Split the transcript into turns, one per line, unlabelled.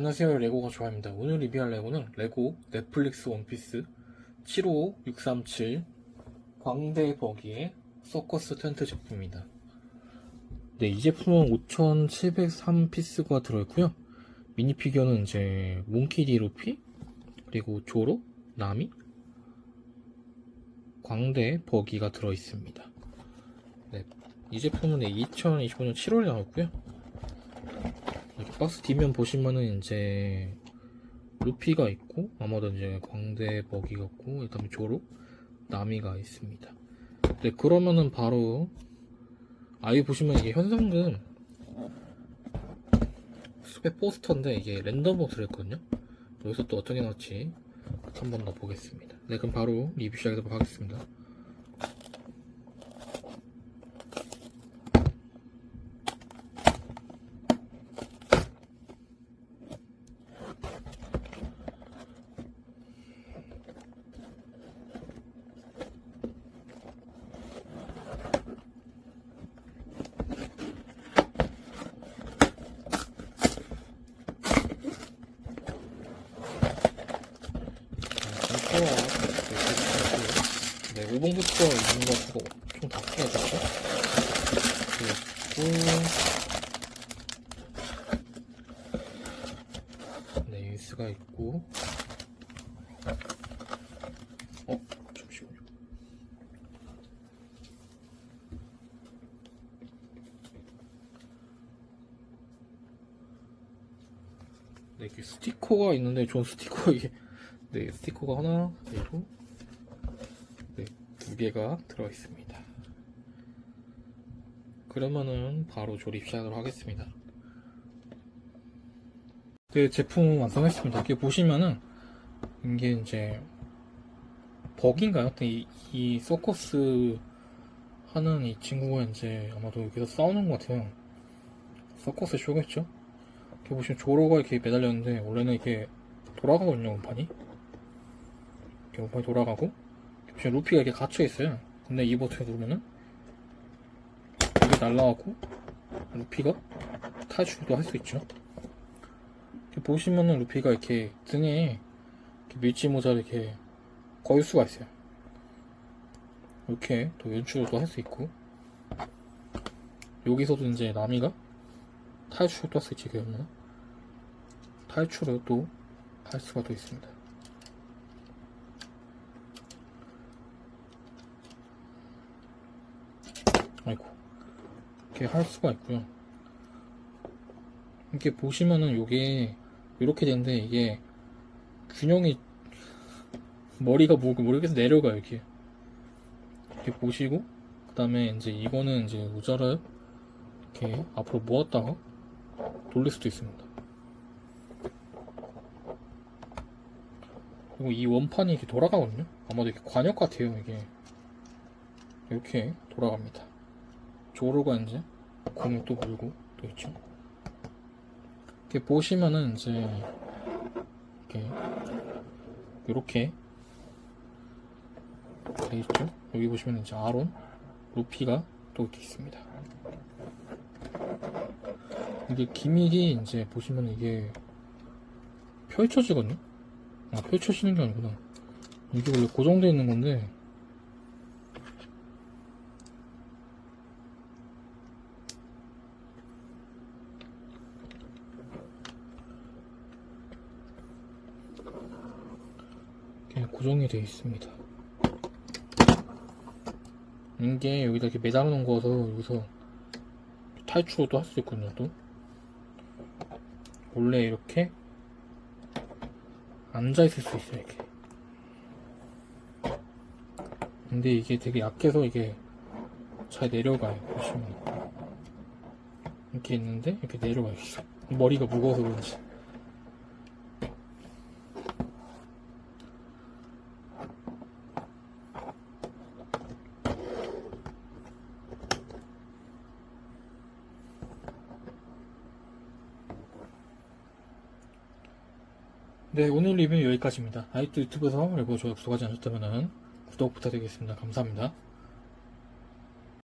안녕하세요. 레고가 좋아합니다. 오늘 리뷰할 레고는 레고 넷플릭스 원피스 755637 광대 버기의 서커스 텐트 제품입니다. 네, 이 제품은 5703피스가 들어있고요. 미니 피규어는 이제 몽키디 루피 그리고 조로, 나미 광대 버기가 들어있습니다. 네, 이 제품은 2025년 7월에 나왔고요 박스 뒷면 보시면은 이제 루피가 있고 아마도 이제 광대 먹이 같고 그다음에 조로 나미가 있습니다. 네 그러면은 바로 아이 보시면 이게 현상금 스펙 포스터인데 이게 랜덤으로 들어있거든요. 여기서 또 어떻게 나올지 한번 더 보겠습니다. 네 그럼 바로 리뷰 시작해보도록 하겠습니다. 네, 5번부터 있는 거 보고 좀다 풀어주고 그리고 네, 뉴스가 있고 어? 잠시만요 네, 이렇게 스티커가 있는데 전 스티커 이게 네, 스티커가 하나, 그리고 개가 들어있습니다. 그러면은 바로 조립 시작을 하겠습니다. 네, 제품 완성했습니다. 이렇게 보시면은 이게 이제 버기인가요? 이, 이 서커스 하는 이 친구가 이제 아마도 여기서 싸우는 것 같아요. 서커스 쇼겠죠? 이렇게 보시면 조로가 이렇게 매달렸는데 원래는 이렇게 돌아가거든요, 원판이. 이렇게 원판이 돌아가고 지금 루피가 이렇게 갇혀 있어요. 근데 이 버튼 누르면은 이게 날라가고 루피가 탈출도 할 수 있죠. 보시면은 루피가 이렇게 등에 이렇게 밀지 모자를 이렇게 걸 수가 있어요. 이렇게 또 연출도 할 수 있고 여기서도 이제 나미가 탈출도 할 수 있지 그러면 탈출을 또 할 수가 또 있습니다. 아이고 이렇게 할 수가 있고요. 이렇게 보시면은 요게 이렇게 되는데 이게 균형이 머리가 뭐고 모르겠어 내려가요 이렇게. 이렇게 보시고 그 다음에 이제 이거는 이제 의자를 이렇게 앞으로 모았다가 돌릴 수도 있습니다. 그리고 이 원판이 이렇게 돌아가거든요. 아마도 이렇게 관역 같아요 이게. 이렇게 돌아갑니다. 조로가 이제 공을 또 물고 또 있죠. 이렇게 보시면은 이제 이렇게 이렇게 돼 있죠. 여기 보시면 이제 아론, 루피가 또 이렇게 있습니다. 이게 기믹이 이제 보시면 이게 펼쳐지거든요. 아 펼쳐지는 게 아니구나. 이게 원래 고정되어 있는 건데 고정이 되어 있습니다. 이게 여기다 이렇게 매달아 놓은 거여서 여기서 탈출도 할 수 있거든요, 또. 원래 이렇게 앉아 있을 수 있어요, 이렇게. 근데 이게 되게 약해서 이게 잘 내려가요, 보시면. 이렇게 있는데, 이렇게 내려가요. 머리가 무거워서 그런지. 네, 오늘 리뷰는 여기까지입니다. 아이트 유튜브에서 그리고 좋아요, 구독하지 않으셨다면 구독 부탁드리겠습니다. 감사합니다.